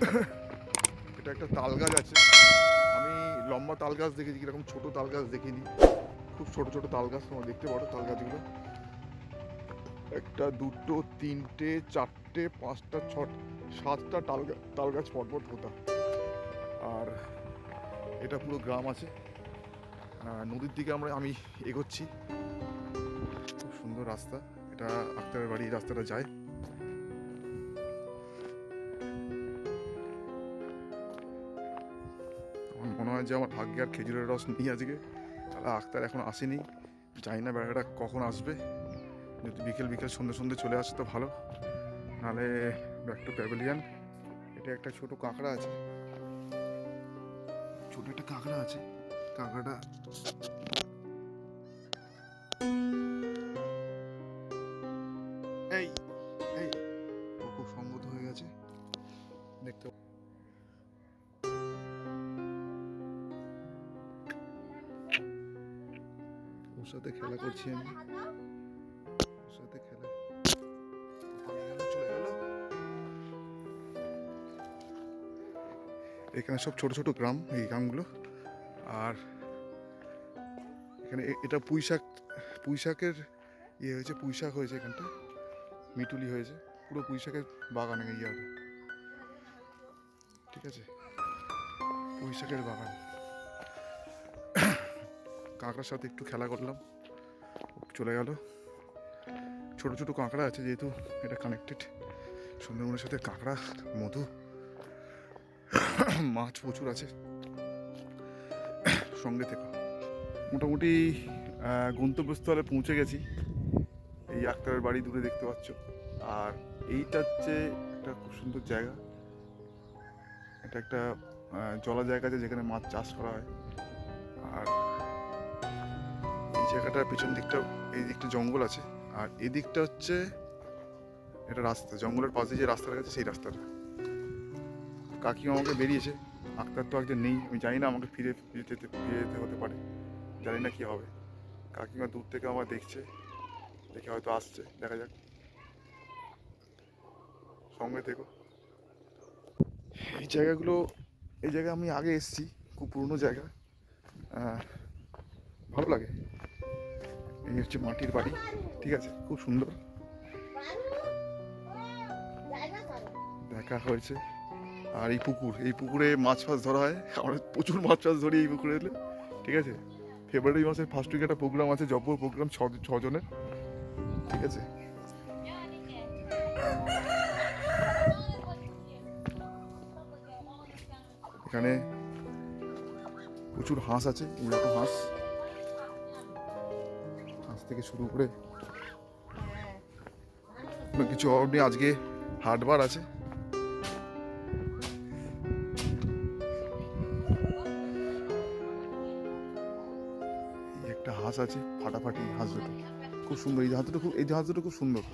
এটা একটা তাল গাছ আছে। আমি লম্বা তাল গাছ দেখেছি, কীরকম ছোট তাল গাছ দেখিনি খুব ছোট ছোট তাল গাছ, তোমরা দেখতে পারো তাল গাছগুলো। একটা, দুটো, তিনটে, চারটে, পাঁচটা, ছটা, সাতটা তাল তাল গাছ পরপর পোতা আর এটা পুরো গ্রাম আছে। নদীর দিকে আমরা, আমি এগোচ্ছি। খুব সুন্দর রাস্তা। এটা আক্তারের বাড়ি রাস্তাটা যায়। হয় যে আমার ভাগ্যে আর খেজুরের রস নেই আজকে তারা আক্তার এখন আসেনি। জানি না বেড়াটা কখন আসবে। যদি বিকেল বিকেল সন্ধ্যে সন্ধ্যে চলে আসে তো ভালো। নাহলে ব্যাক টু প্যাভিলিয়ান এটা একটা ছোট কাঁকড়া আছে। ছোট একটা কাঁকড়া আছে। কাঁকড়াটা সাথে খেলা করছি আমি। সাথে খেলা। এখানে সব ছোট ছোট গ্রাম এই গ্রামগুলো। আর এখানে এটা পুঁই শাক পুঁই শাকের ইয়ে হয়েছে পুঁই শাক হয়েছে এখানটা। মিটুলি হয়েছে। পুরো পুঁই শাকের বাগান এই ঠিক আছে? পুঁই শাকের বাগান। কাঁকড়ার সাথে একটু খেলা করলাম। চলে গেল। ছোট ছোট কাঁকড়া আছে যেহেতু এটা কানেক্টেড সুন্দরবনের সাথে কাঁকড়া, মধু, মাছ প্রচুর আছে। সঙ্গে থেকে। মোটামুটি গন্তব্যস্থলে পৌঁছে গেছি। এই আক্তারের বাড়ি দূরে দেখতে পাচ্ছ। আর এইটা হচ্ছে একটা খুব সুন্দর জায়গা। এটা একটা জলা জায়গা আছে যেখানে মাছ চাষ করা হয়। আর জায়গাটার পিছন দিকটা, এই দিকটা জঙ্গল আছে। আর এই দিকটা হচ্ছে এটা রাস্তা, জঙ্গলের পাশে যে রাস্তাটা গেছে সেই রাস্তাটা। কাকিমা আমাকে বেরিয়েছে। আক্তার তো একজন নেই, আমি জানি না আমাকে ফিরে ফিরে যেতে ফিরে যেতে হতে পারে। জানি না কী হবে। কাকিমা দূর থেকে আমার দেখছে, দেখে হয়তো আসছে, দেখা যাক। সঙ্গে থেকো। এই জায়গাগুলো, এই জায়গায় আমি আগে এসেছি, খুব পুরনো জায়গা। ভালো লাগে। এই হচ্ছে মাটির বাড়ি, ঠিক আছে? খুব সুন্দর। দেখা হয়েছে। আর এই পুকুর, এই পুকুরে মাছ ফাছ ধরা হয়। আমরা প্রচুর মাছ ফাছ ধরি এই পুকুরে এলে, ঠিক আছে? ফেব্রুয়ারি মাসের ফার্স্ট উইকে একটা প্রোগ্রাম আছে, জব্বর প্রোগ্রাম ছ ছজনের ঠিক আছে? এখানে প্রচুর হাঁস আছে হাঁস হাঁস। থেকে শুরু করে কিছু অর্ডি আজকে হাটবার আছে। একটা হাঁস আছে, ফাটাফাটি হাঁস দুটো। খুব সুন্দর, এই হাঁস দুটো খুব এই হাঁস দুটো খুব সুন্দর।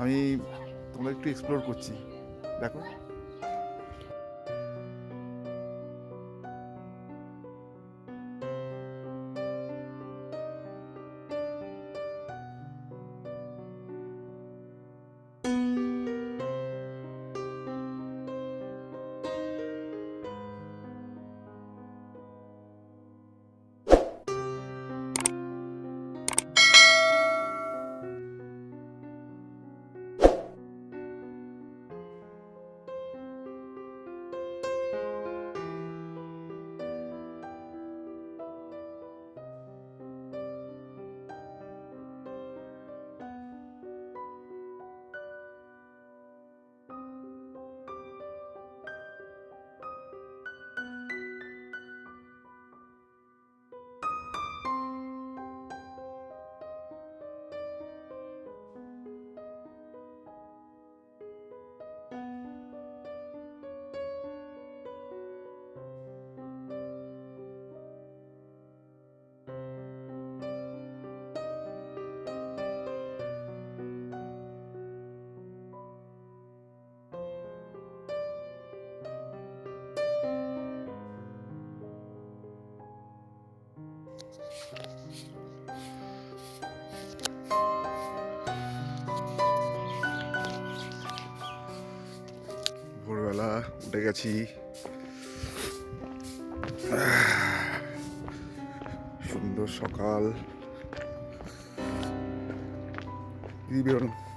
আমি তোমরা একটু এক্সপ্লোর করছি। দেখো। উঠে গেছি। সুন্দর সকাল। বেরোনো।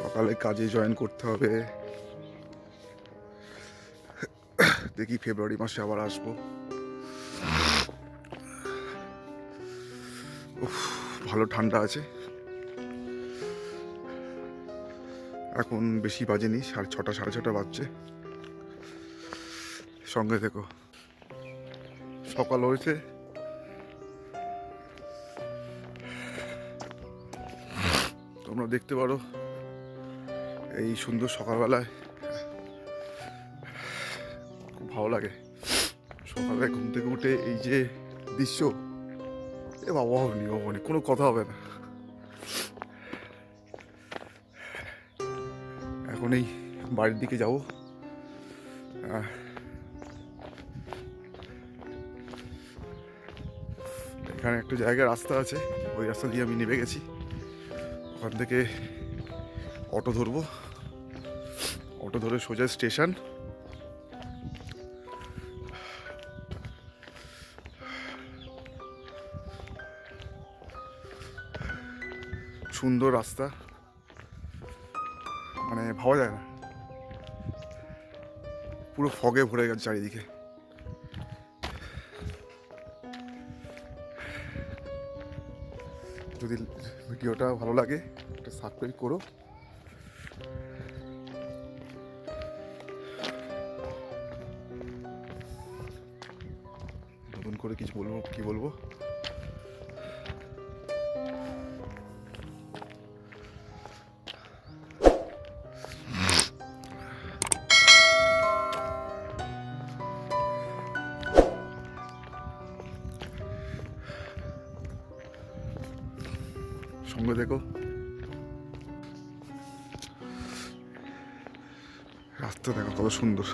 সকালে কাজে জয়েন করতে হবে। দেখি ফেব্রুয়ারি মাসে আবার আসব। ভালো ঠান্ডা আছে। এখন বেশি বাজেনি, সাড়ে ছটা সাড়ে ছটা বাজছে। সঙ্গে থেকো। সকাল হয়েছে। তোমরা দেখতে পারো। এই সুন্দর সকালবেলায় খুব ভালো লাগে। সকালে ঘুম থেকে উঠে এই যে দৃশ্য, এ বাবা হবনি হবনি কোনো কথা হবে না। এখন এই বাড়ির দিকে যাব। এখানে একটা জায়গায় রাস্তা আছে, ওই রাস্তা দিয়ে আমি নেমে গেছি। ওখান থেকে অটো ধরবো। অটো ধরে সোজা স্টেশন। সুন্দর রাস্তা। মানে ভাবা যায় না। পুরো ফগে ভরে গেছে চারিদিকে। যদি ভিডিওটা ভালো লাগে, একটা সাবস্ক্রাইব করো। করে কিছু বলব কি বলব? সঙ্গে দেখো। রাস্তা দেখো কত সুন্দর।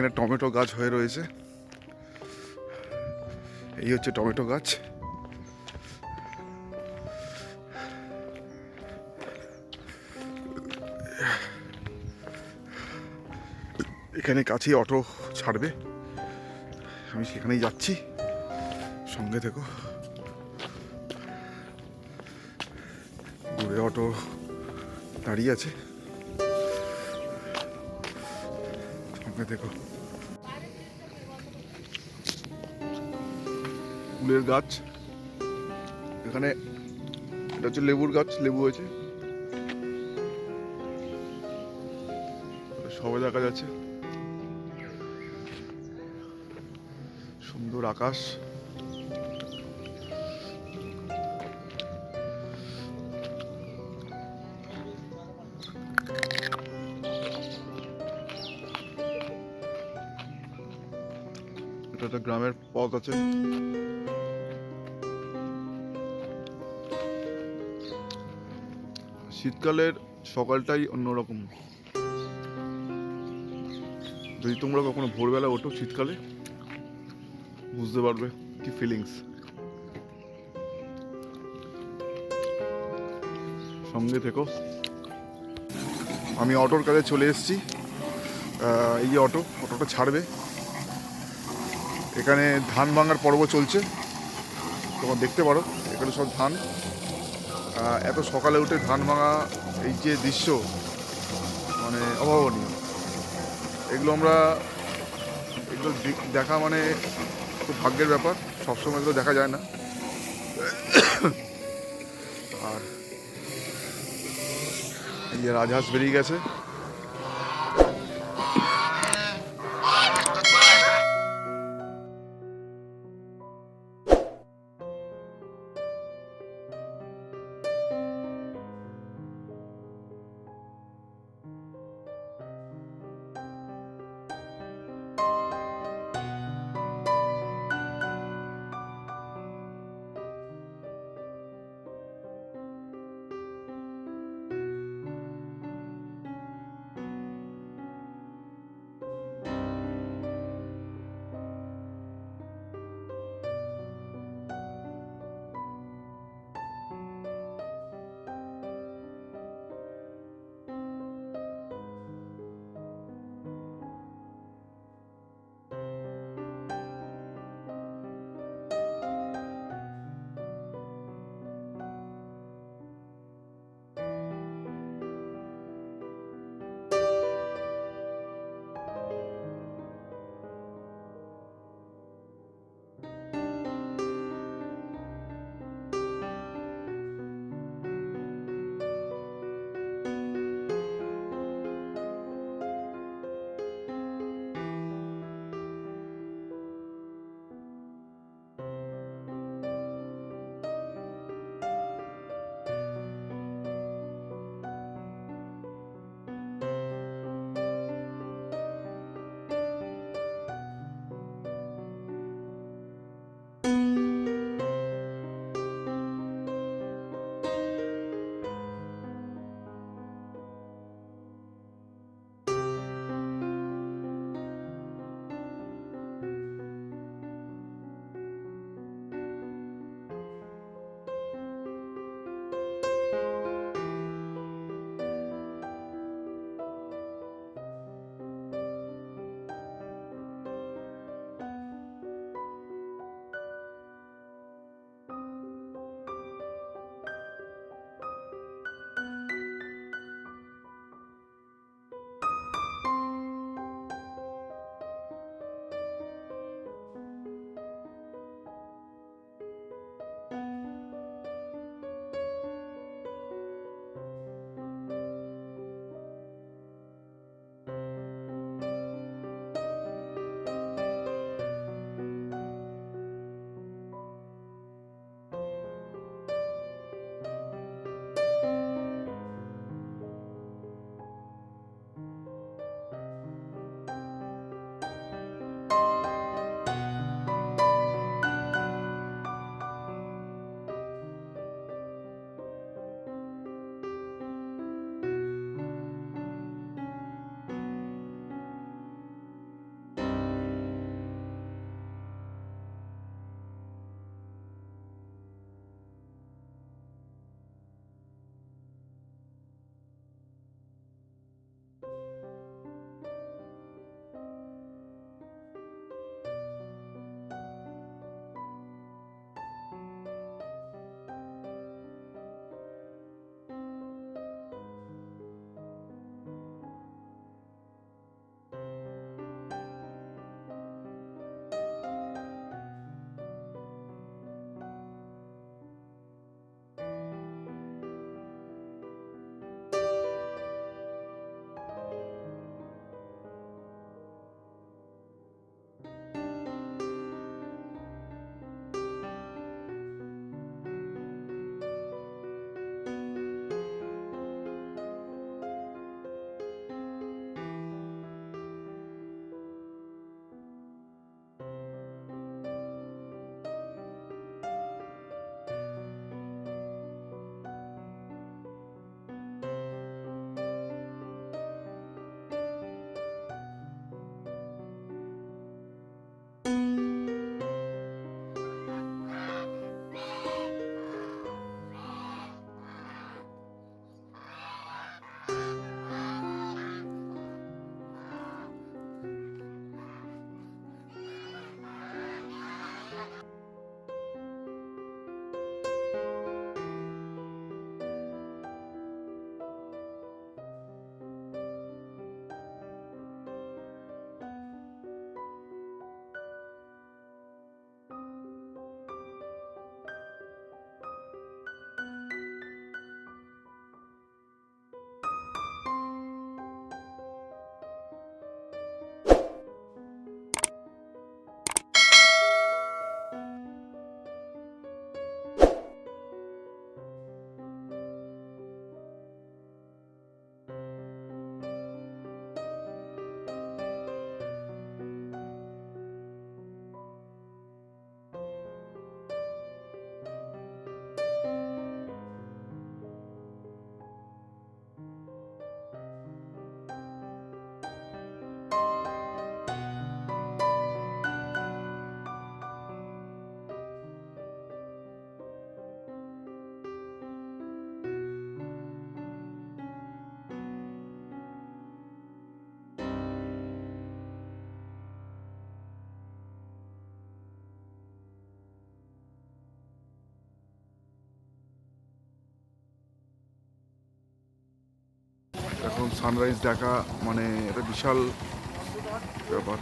এখানে টমেটো গাছ হয়ে রয়েছে। এই হচ্ছে টমেটো গাছ। এখানে কাছেই অটো ছাড়বে। আমি সেখানেই যাচ্ছি। সঙ্গে থেকো। দূরে অটো দাঁড়িয়ে আছে। সঙ্গে দেখো ফুলের গাছ। এখানে এটা হচ্ছে লেবুর গাছ লেবু হয়েছে। সবে দেখা যাচ্ছে। সুন্দর আকাশ। এটা একটা গ্রামের পথ আছে। শীতকালের সকালটাই অন্যরকম। যদি তোমরা কখনো ভোরবেলা ওঠো শীতকালে, বুঝতে পারবে কি ফিলিংস সঙ্গে থেকো। আমি অটোর কাছে চলে এসেছি। এই যে অটো, অটোটা ছাড়বে। এখানে ধান ভাঙার পর্ব চলছে। তোমরা দেখতে পারো, এখানে সব ধান। এত সকালে উঠে ধান ভাঙা এই যে দৃশ্য মানে অভাবনীয়। এগুলো আমরা, এগুলো দেখা মানে খুব ভাগ্যের ব্যাপার, সবসময় এগুলো দেখা যায় না। আর এই যে রাজহাঁস বেরিয়ে গেছে। এখন সানরাইজ দেখা মানে এটা বিশাল ব্যাপার।